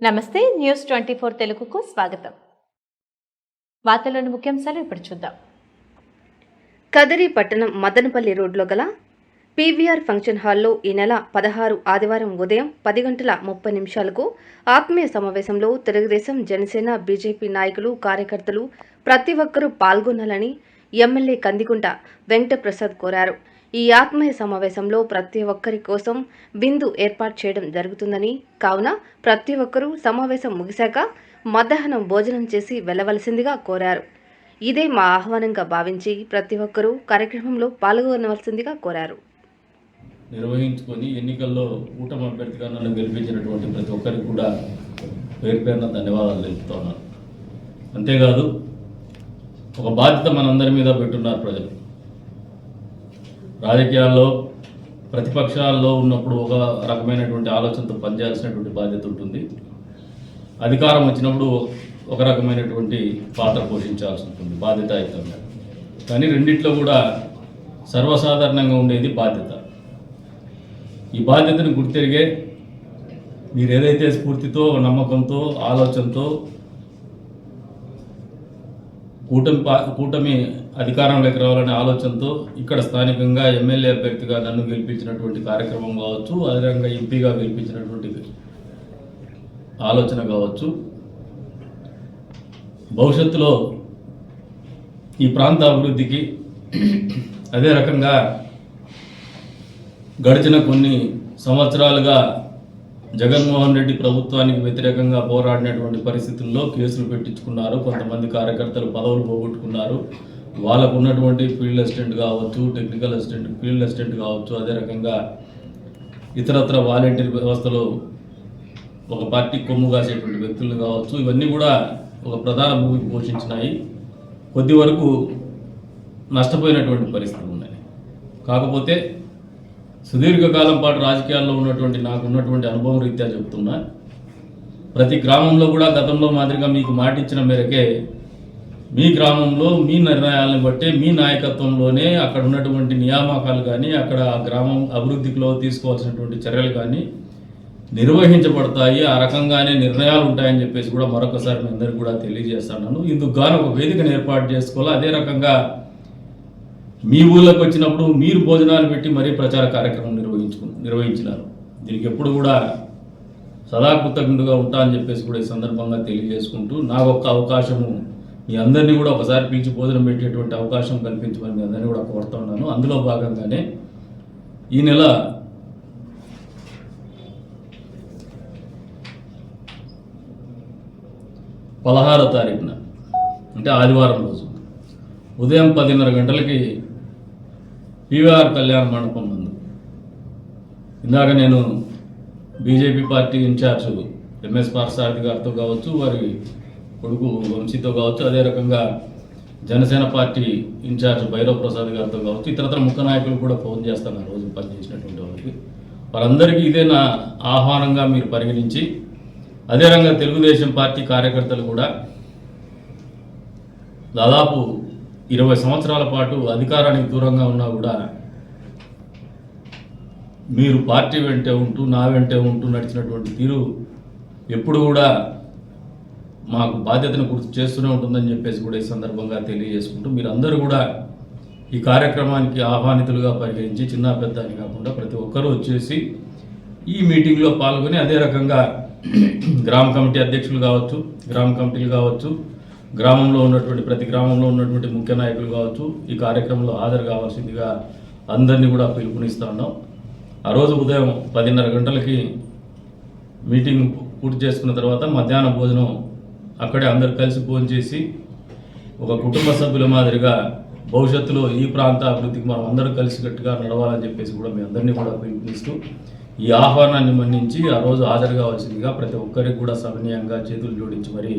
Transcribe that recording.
నమస్తే news twenty four తెలుగుకు స్వాగతం. వార్తలోని ముఖ్యాంశాలు ఇప్పుడు చూద్దాం. కదరి పట్టణం మదనపల్లి రోడ్లో గల పీవీఆర్ ఫంక్షన్ హాల్లో ఈ నెల పదహారు ఆదివారం ఉదయం పది గంటల ముప్పై నిమిషాలకు ఆత్మీయ సమావేశంలో తెలుగుదేశం జనసేన బీజేపీ నాయకులు కార్యకర్తలు ప్రతి ఒక్కరూ పాల్గొనాలని ఎమ్మెల్యే కందికుంట వెంకటప్రసాద్ కోరారు. ఈ ఆత్మీయ సమావేశంలో ప్రతి ఒక్కరి కోసం బిందు ఏర్పాటు చేయడం జరుగుతుందని కావున ప్రతి ఒక్కరూ సమావేశం ముగిశాక మధ్యాహ్నం భోజనం చేసి వెళ్ళవలసిందిగా కోరారు. ఇదే మా ఆహ్వానంగా భావించి ప్రతి ఒక్కరూ కార్యక్రమంలో పాల్గొనవలసిందిగా కోరారు. నిర్వహించుకొని ఎన్నికల్లో కూటమి అభ్యర్థిగా నన్ను గెలిపించినటువంటి ప్రతి ఒక్కరికి కూడా పేరు పేరున ధన్యవాదాలు తెలుపుతున్నాను. అంతేకాదు ఒక బాధ్యత మనందరి మీద పెట్టున్నారు ప్రజలు. రాజకీయాల్లో ప్రతిపక్షాల్లో ఉన్నప్పుడు ఒక రకమైనటువంటి ఆలోచనతో పనిచేయాల్సినటువంటి బాధ్యత ఉంటుంది. అధికారం వచ్చినప్పుడు ఒక రకమైనటువంటి పాత్ర పోషించాల్సి ఉంటుంది బాధ్యతాయుతంగా. కానీ రెండిట్లో కూడా సర్వసాధారణంగా ఉండేది బాధ్యత. ఈ బాధ్యతను గుర్తెరిగే మీరు ఏదైతే స్ఫూర్తితో నమ్మకంతో ఆలోచనతో కూటమి పా- కూటమి అధికారంలోకి రావాలనే ఆలోచనతో ఇక్కడ స్థానికంగా ఎమ్మెల్యే అభ్యర్థిగా నన్ను గెలిపించినటువంటి కార్యక్రమం కావచ్చు అదేవిధంగా ఎంపీగా గెలిపించినటువంటి ఆలోచన కావచ్చు. భవిష్యత్తులో ఈ ప్రాంత అభివృద్ధికి అదే రకంగా గడిచిన కొన్ని సంవత్సరాలుగా జగన్మోహన్ రెడ్డి ప్రభుత్వానికి వ్యతిరేకంగా పోరాడినటువంటి పరిస్థితుల్లో కేసులు పెట్టించుకున్నారు. కొంతమంది కార్యకర్తలు పదవులు పోగొట్టుకున్నారు. వాళ్ళకు ఉన్నటువంటి ఫీల్డ్ అసిస్టెంట్ కావచ్చు టెక్నికల్ అసిస్టెంట్ ఫీల్డ్ అసిస్టెంట్ కావచ్చు అదే రకంగా ఇతరత్ర వాలంటీర్ వ్యవస్థలో ఒక పార్టీ కొమ్ము కాసేటువంటి వ్యక్తులు కావచ్చు ఇవన్నీ కూడా ఒక ప్రధాన భూమికి పోషించినాయి. కొద్ది వరకు నష్టపోయినటువంటి పరిస్థితులు ఉన్నాయి. కాకపోతే సుదీర్ఘకాలం పాటు రాజకీయాల్లో ఉన్నటువంటి నాకు ఉన్నటువంటి అనుభవం రీత్యా చెప్తున్నా. ప్రతి గ్రామంలో కూడా గతంలో మాదిరిగా మీకు మాటిచ్చిన మేరకే మీ గ్రామంలో మీ నిర్ణయాలను బట్టి మీ నాయకత్వంలోనే అక్కడ ఉన్నటువంటి నియామకాలు కానీ అక్కడ గ్రామం అభివృద్ధిలో తీసుకోవాల్సినటువంటి చర్యలు కానీ నిర్వహించబడతాయి. ఆ రకంగానే నిర్ణయాలు ఉంటాయని చెప్పేసి కూడా మరొకసారి మీ అందరికీ కూడా తెలియజేస్తున్నాను ఇందుకు గాను ఒక వేదికను ఏర్పాటు చేసుకోవాలి? అదే రకంగా మీ ఊళ్ళోకి వచ్చినప్పుడు మీరు భోజనాలు పెట్టి మరీ ప్రచార కార్యక్రమం నిర్వహించుకు నిర్వహించినారు. దీనికి ఎప్పుడు కూడా సదా కృతజ్ఞుడుగా ఉంటా అని చెప్పేసి కూడా ఈ సందర్భంగా తెలియజేసుకుంటూ నా ఒక్క అవకాశము మీ అందరినీ కూడా ఒకసారి పిలిచి భోజనం పెట్టేటువంటి అవకాశం కల్పించమని మీ అందరినీ కూడా కోరుతున్నాను అందులో భాగంగానే ఈ నెల పదహారో తారీఖున అంటే ఆదివారం రోజు ఉదయం పదిన్నర గంటలకి పీవీఆర్ కళ్యాణ మండపం ముందు. ఇందాక నేను BJP party incharge MS Parthasarathi గారితో కావచ్చు వారి కొడుకు వంశీతో కావచ్చు అదే రకంగా జనసేన పార్టీ ఇన్ఛార్జ్ భైరవ్ ప్రసాద్ గారితో కావచ్చు ఇతరతర ముఖ్య నాయకులు కూడా ఫోన్ చేస్తాను ఆ రోజు పనిచేసినటువంటి వాళ్ళకి. వారందరికీ ఇదే నా ఆహ్వానంగా మీరు పరిగణించి అదే రకంగా తెలుగుదేశం పార్టీ కార్యకర్తలు కూడా దాదాపు ఇరవై సంవత్సరాల పాటు అధికారానికి దూరంగా ఉన్నా కూడా మీరు పార్టీ వెంటే ఉంటూ నా వెంటే ఉంటూ నడిచినటువంటి తీరు ఎప్పుడు కూడా మాకు బాధ్యతను గుర్తు చేస్తూనే ఉంటుందని చెప్పేసి కూడా ఈ సందర్భంగా తెలియజేసుకుంటూ మీరు అందరూ కూడా ఈ కార్యక్రమానికి ఆహ్వానితులుగా పరిగణించి చిన్న పెద్ద అని కాకుండా ప్రతి ఒక్కరూ వచ్చేసి ఈ మీటింగ్లో పాల్గొని అదే రకంగా గ్రామ కమిటీ అధ్యక్షులు కావచ్చు గ్రామ కమిటీలు కావచ్చు గ్రామంలో ఉన్నటువంటి ప్రతి గ్రామంలో ఉన్నటువంటి ముఖ్య నాయకులు కావచ్చు ఈ కార్యక్రమంలో హాజరు కావాల్సిందిగా అందరినీ కూడా పిలుపునిస్తా ఉన్నాం. ఆ రోజు ఉదయం పదిన్నర గంటలకి మీటింగ్ పూర్తి చేసుకున్న తర్వాత మధ్యాహ్న భోజనం అక్కడే అందరు కలిసి భోజనం చేసి ఒక కుటుంబ సభ్యుల మాదిరిగా భవిష్యత్తులో ఈ ప్రాంత అభివృద్ధికి మనం అందరూ కలిసికట్టుగా నడవాలని చెప్పేసి కూడా మీ అందరినీ కూడా పిలుపునిస్తూ ఈ ఆహ్వానాన్ని మన్నించి ఆ రోజు హాజరు కావాల్సిందిగా ప్రతి ఒక్కరికి కూడా సమనీయంగా చేతులు జోడించి మరి